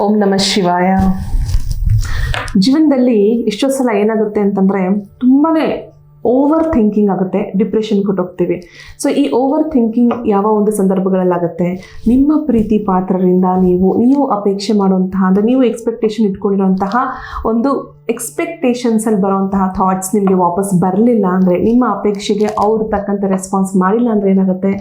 ಓಂ ನಮಃ ಶಿವಾಯ. ಜೀವನದಲ್ಲಿ ಎಷ್ಟೋ ಸಲ ಏನಾಗುತ್ತೆ ಅಂತಂದರೆ ತುಂಬಾ ಓವರ್ ಥಿಂಕಿಂಗ್ ಆಗುತ್ತೆ ಡಿಪ್ರೆಷನ್ ಕೊಟ್ಟೋಗ್ತೀವಿ ಸೊ ಈ ಓವರ್ ಥಿಂಕಿಂಗ್ ಯಾವ ಒಂದು ಸಂದರ್ಭಗಳಲ್ಲಾಗುತ್ತೆ? ನಿಮ್ಮ ಪ್ರೀತಿ ಪಾತ್ರರಿಂದ ನೀವು ನೀವು ಅಪೇಕ್ಷೆ ಮಾಡುವಂತಹ, ಅಂದರೆ ನೀವು ಎಕ್ಸ್ಪೆಕ್ಟೇಷನ್ ಇಟ್ಕೊಂಡಿರುವಂತಹ ಒಂದು ಎಕ್ಸ್ಪೆಕ್ಟೇಷನ್ಸಲ್ಲಿ ಬರೋವಂತಹ ಥಾಟ್ಸ್ ನಿಮಗೆ ವಾಪಸ್ ಬರಲಿಲ್ಲ ಅಂದರೆ, ನಿಮ್ಮ ಅಪೇಕ್ಷೆಗೆ ಅವ್ರು ತಕ್ಕಂಥ ರೆಸ್ಪಾನ್ಸ್ ಮಾಡಿಲ್ಲ ಅಂದರೆ ಏನಾಗುತ್ತೆ?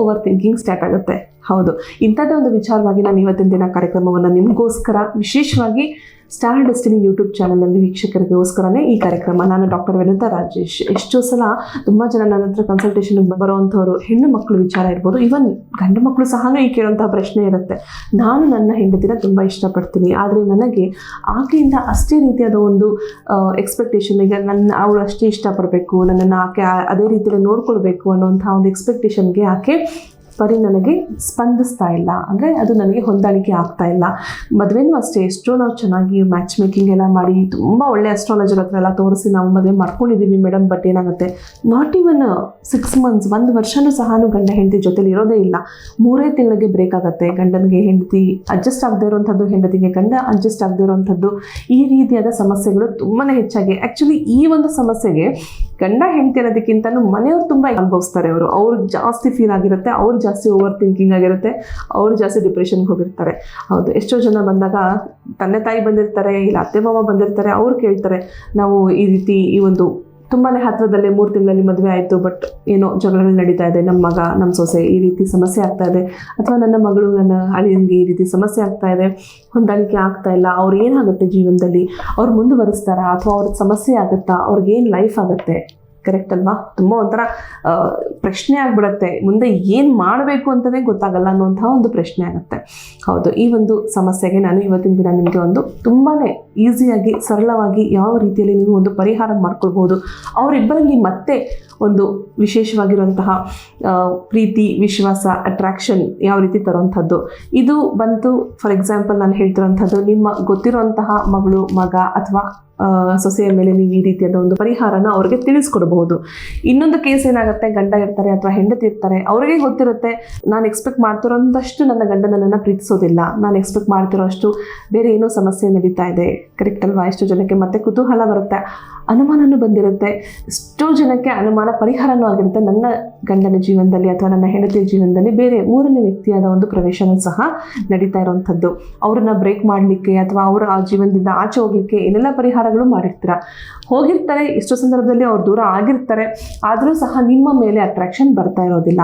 ಓವರ್ ಥಿಂಕಿಂಗ್ ಸ್ಟಾರ್ಟ್ ಆಗುತ್ತೆ. ಹೌದು. ಇಂಥದ್ದೇ ಒಂದು ವಿಚಾರವಾಗಿ ನಾನು ಇವತ್ತಿನ ದಿನ ಕಾರ್ಯಕ್ರಮವನ್ನು ನಿಮಗೋಸ್ಕರ ವಿಶೇಷವಾಗಿ ಸ್ಟಾರ್ ಡೆಸ್ಟಿನಿ ಯೂಟ್ಯೂಬ್ ಚಾನಲಲ್ಲಿ ವೀಕ್ಷಕರಿಗೋಸ್ಕರನೇ ಈ ಕಾರ್ಯಕ್ರಮ. ನಾನು ಡಾಕ್ಟರ್ ವಿನಿತಾ ರಾಜೇಶ್ ಎಷ್ಟೋ ಸಲ ತುಂಬ ಜನ ನನ್ನ ಹತ್ರ ಕನ್ಸಲ್ಟೇಷನ್ಗೆ ಬರುವಂಥವ್ರು, ಹೆಣ್ಣು ಮಕ್ಕಳು ವಿಚಾರ ಇರ್ಬೋದು. ಈವನ್ ಗಂಡು ಮಕ್ಕಳು ಸಹ ಈ ಕೇಳುವಂತಹ ಪ್ರಶ್ನೆ ಇರುತ್ತೆ. ನಾನು ನನ್ನ ಹೆಂಡತಿನ ತುಂಬ ಇಷ್ಟಪಡ್ತೀನಿ. ಆದರೆ ನನಗೆ ಆಕೆಯಿಂದ ಅಷ್ಟೇ ರೀತಿಯಾದ ಒಂದು ಎಕ್ಸ್ಪೆಕ್ಟೇಷನ್ ಈಗ ನನ್ನ, ಅವಳು ಅಷ್ಟೇ ಇಷ್ಟಪಡಬೇಕು, ನನ್ನನ್ನು ಆಕೆ ಅದೇ ರೀತಿಯಲ್ಲಿ ನೋಡ್ಕೊಳ್ಬೇಕು ಅನ್ನೋಂಥ ಒಂದು ಎಕ್ಸ್ಪೆಕ್ಟೇಷನ್ಗೆ ಆಕೆ ಪರಿ ನನಗೆ ಸ್ಪಂದಿಸ್ತಾ ಇಲ್ಲ. ಅಂದರೆ ಅದು ನನಗೆ ಹೊಂದಾಣಿಕೆ ಆಗ್ತಾ ಇಲ್ಲ. ಮದುವೆನೂ ಅಷ್ಟೇ, ಎಷ್ಟೋ ನಾವು ಚೆನ್ನಾಗಿ ಮ್ಯಾಚ್ ಮೇಕಿಂಗ್ ಎಲ್ಲ ಮಾಡಿ, ತುಂಬ ಒಳ್ಳೆ ಅಸ್ಟ್ರಾಲಜರ್ ಹತ್ರ ಎಲ್ಲ ತೋರಿಸಿ ನಾವು ಮದುವೆ ಮಾಡ್ಕೊಂಡಿದ್ದೀವಿ ಮೇಡಮ್ ಬಟ್ ಏನಾಗುತ್ತೆ? ನಾಟ್ ಈವನ್ ಸಿಕ್ಸ್ ಮಂತ್ಸ್ ಒಂದು ವರ್ಷನೂ ಸಹ ಗಂಡ ಹೆಂಡತಿ ಜೊತೆಲಿ ಇರೋದೇ ಇಲ್ಲ. ಮೂರೇ ತಿಂಗಳಿಗೆ ಬ್ರೇಕ್ ಆಗುತ್ತೆ. ಗಂಡನಿಗೆ ಹೆಂಡತಿ ಅಡ್ಜಸ್ಟ್ ಆಗದೆ ಇರೋವಂಥದ್ದು, ಹೆಂಡತಿಗೆ ಗಂಡ ಅಡ್ಜಸ್ಟ್ ಆಗದೆ ಇರೋವಂಥದ್ದು. ಈ ರೀತಿಯಾದ ಸಮಸ್ಯೆಗಳು ತುಂಬಾ ಹೆಚ್ಚಾಗಿ ಆ್ಯಕ್ಚುಲಿ ಈ ಒಂದು ಸಮಸ್ಯೆಗೆ ಗಂಡ ಹೆಂಡತಿ ಅನ್ನೋದಕ್ಕಿಂತಲೂ ಮನೆಯವ್ರು ತುಂಬ ಅನುಭವಿಸ್ತಾರೆ ಅವರು ಅವ್ರು ಜಾಸ್ತಿ ಫೀಲ್ ಆಗಿರುತ್ತೆ, ಅವ್ರು ಜಾಸ್ತಿ ಓವರ್ ಥಿಂಕಿಂಗ್ ಆಗಿರುತ್ತೆ, ಅವ್ರು ಜಾಸ್ತಿ ಡಿಪ್ರೆಷನ್ಗೆ ಹೋಗಿರ್ತಾರೆ. ಹೌದು, ಎಷ್ಟೋ ಜನ ಬಂದಾಗ ತಂದೆ ತಾಯಿ ಬಂದಿರ್ತಾರೆ, ಇಲ್ಲ ಅತ್ತೆ ಮಾವ ಬಂದಿರ್ತಾರೆ, ಅವ್ರು ಕೇಳ್ತಾರೆ, ನಾವು ಈ ರೀತಿ ಈ ಒಂದು ತುಂಬಾ ಹತ್ತಿರದಲ್ಲೇ ಮೂರು ತಿಂಗಳಲ್ಲಿ ಮದುವೆ ಆಯಿತು ಬಟ್ ಏನೋ ಜಗಳ ನಡೀತಾ ಇದೆ. ನಮ್ಮ ಮಗ, ನಮ್ಮ ಸೊಸೆ ಈ ರೀತಿ ಸಮಸ್ಯೆ ಆಗ್ತಾ ಇದೆ. ಅಥವಾ ನನ್ನ ಮಗಳು, ನನ್ನ ಅಳಿಯನಿಗೆ ಈ ರೀತಿ ಸಮಸ್ಯೆ ಆಗ್ತಾ ಇದೆ. ಹೊಂದಾಣಿಕೆ ಆಗ್ತಾ ಇಲ್ಲ. ಅವ್ರು ಏನಾಗುತ್ತೆ ಜೀವನದಲ್ಲಿ? ಅವ್ರು ಮುಂದುವರಿಸ್ತಾರಾ? ಅಥವಾ ಅವ್ರ ಸಮಸ್ಯೆ ಆಗುತ್ತಾ? ಅವ್ರಿಗೇನು ಲೈಫ್ ಆಗುತ್ತೆ? ಕರೆಕ್ಟ್ ಅಲ್ವಾ? ತುಂಬ ಒಂಥರ ಪ್ರಶ್ನೆ ಆಗ್ಬಿಡುತ್ತೆ. ಮುಂದೆ ಏನು ಮಾಡಬೇಕು ಅಂತಲೇ ಗೊತ್ತಾಗಲ್ಲ ಅನ್ನುವಂಥ ಒಂದು ಪ್ರಶ್ನೆ ಆಗುತ್ತೆ. ಹೌದು, ಈ ಒಂದು ಸಮಸ್ಯೆಗೆ ನಾನು ಇವತ್ತಿನ ದಿನ ನಿಮಗೆ ಒಂದು ತುಂಬಾ ಈಸಿಯಾಗಿ, ಸರಳವಾಗಿ ಯಾವ ರೀತಿಯಲ್ಲಿ ನೀವು ಒಂದು ಪರಿಹಾರ ಮಾಡ್ಕೊಳ್ಬೋದು, ಅವರಿಬ್ಬರಲ್ಲಿ ಮತ್ತೆ ಒಂದು ವಿಶೇಷವಾಗಿರುವಂತಹ ಪ್ರೀತಿ, ವಿಶ್ವಾಸ ಅಟ್ರಾಕ್ಷನ್ ಯಾವ ರೀತಿ ತರುವಂಥದ್ದು. ಇದು ಬಂತು ಫಾರ್ ಎಕ್ಸಾಂಪಲ್ ನಾನು ಹೇಳ್ತಿರೋಂಥದ್ದು ನಿಮ್ಮ ಗೊತ್ತಿರುವಂತಹ ಮಗಳು, ಮಗ ಅಥವಾ ಸೊಸೆಯ ಮೇಲೆ ನೀವು ಈ ರೀತಿಯಾದ ಒಂದು ಪರಿಹಾರನ ಅವ್ರಿಗೆ ತಿಳಿಸ್ಕೊಡ್ಬಹುದು. ಇನ್ನೊಂದು ಕೇಸ್ ಏನಾಗುತ್ತೆ, ಗಂಡ ಇರ್ತಾರೆ ಅಥವಾ ಹೆಂಡತಿ ಇರ್ತಾರೆ, ಅವರಿಗೆ ಗೊತ್ತಿರುತ್ತೆ, ನಾನು ಎಕ್ಸ್ಪೆಕ್ಟ್ ಮಾಡ್ತಿರೋಂಥಷ್ಟು ನನ್ನ ಗಂಡ ನನ್ನನ್ನು ಪ್ರೀತಿಸೋದಿಲ್ಲ. ನಾನು ಎಕ್ಸ್ಪೆಕ್ಟ್ ಮಾಡ್ತಿರೋ ಅಷ್ಟು ಬೇರೆ ಏನೋ ಸಮಸ್ಯೆ ನಡೀತಾ ಇದೆ. ಕರೆಕ್ಟ್ ಅಲ್ವಾ? ಎಷ್ಟೋ ಜನಕ್ಕೆ ಮತ್ತೆ ಕುತೂಹಲ ಬರುತ್ತೆ. ಅನುಮಾನನೂ ಬಂದಿರುತ್ತೆ. ಎಷ್ಟೋ ಜನಕ್ಕೆ ಅನುಮಾನ ಪರಿಹಾರನೂ ಆಗಿರುತ್ತೆ. ನನ್ನ ಗಂಡನ ಜೀವನದಲ್ಲಿ ಅಥವಾ ನನ್ನ ಹೆಂಡತಿಯ ಜೀವನದಲ್ಲಿ ಬೇರೆ ಮೂರನೇ ವ್ಯಕ್ತಿಯಾದ ಒಂದು ಪ್ರವೇಶನೂ ಸಹ ನಡೀತಾ ಇರುವಂಥದ್ದು ಅವ್ರನ್ನ ಬ್ರೇಕ್ ಮಾಡಲಿಕ್ಕೆ ಅಥವಾ ಅವರ ಆ ಜೀವನದಿಂದ ಆಚೆ ಹೋಗ್ಲಿಕ್ಕೆ ಏನೆಲ್ಲ ಪರಿಹಾರಗಳು ಮಾಡಿರ್ತೀರ. ಹೋಗಿರ್ತಾರೆ, ಎಷ್ಟೋ ಸಂದರ್ಭದಲ್ಲಿ ಅವ್ರು ದೂರ ಆಗಿರ್ತಾರೆ, ಆದರೂ ಸಹ ನಿಮ್ಮ ಮೇಲೆ ಅಟ್ರಾಕ್ಷನ್ ಬರ್ತಾ ಇರೋದಿಲ್ಲ.